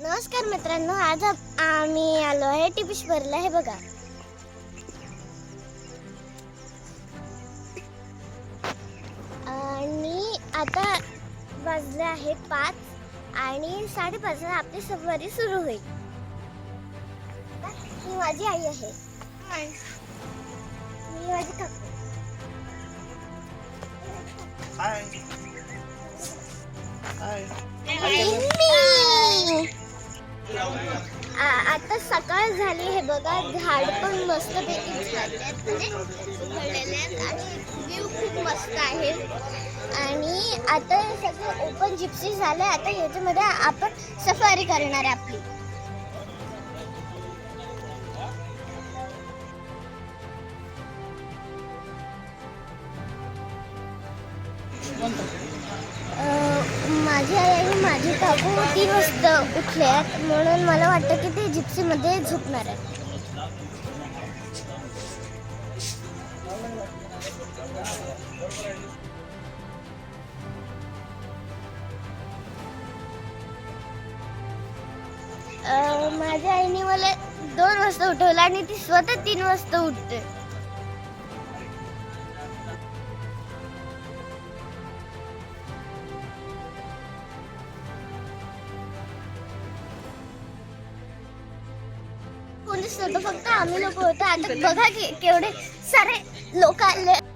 नमस्कार मित्रांनो आज आम्ही आलो आहे टिपेश्वरला हे बघा. आणि आता वाजले आहे पाच आणि साडेपाच. आपली सवारी सुरू होईल. ही माझी आई आहे. ही माझी काकू. मी आता सकाळ झाली हे बघा झाड पण मस्त पैकी झालेत. म्हणजे उघडलेले आहेत आणि व्ह्यू खूप मस्त आहे. आणि आता हे सगळं ओपन जिप्सी झालं आता याच्यामध्ये आपण सफारी करणार आहे आपली. अं, माझी आई आणि माझी काकू तीन वाजता उठले आहेत. म्हणून मला वाटतं की ते जिप्सीमध्ये झोपणार आहे माझ्या आईने मला दोन वाजता उठवलं आणि ती स्वतः तीन वाजता उठते. कोणीच फक्त आम्ही लोक होतो. आता बघा की केवढे सारे लोक आले.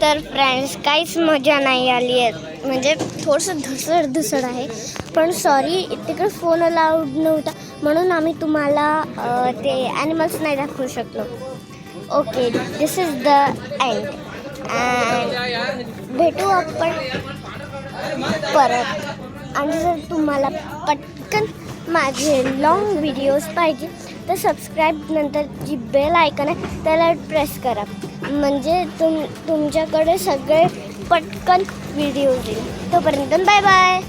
तर फ्रेंड्स काहीच मजा नाही आली आहे. म्हणजे थोडंसं धसड धसड आहे. पण सॉरी तिकडे फोन अलाउड नव्हता. म्हणून आम्ही तुम्हाला ते ॲनिमल्स नाही दाखवू शकलो. Okay this is the end and भेटू आपण परत. आणि जर तुम्हाला पटकन माझे लॉंग व्हिडिओज पाहिजे तर सबस्क्राईब नंतर जी बेल आयकन आहे त्याला प्रेस करा. म्हणजे तुम तुमच्याकडे सगळे पटकन व्हिडिओ येईल तोपर्यंत बाय बाय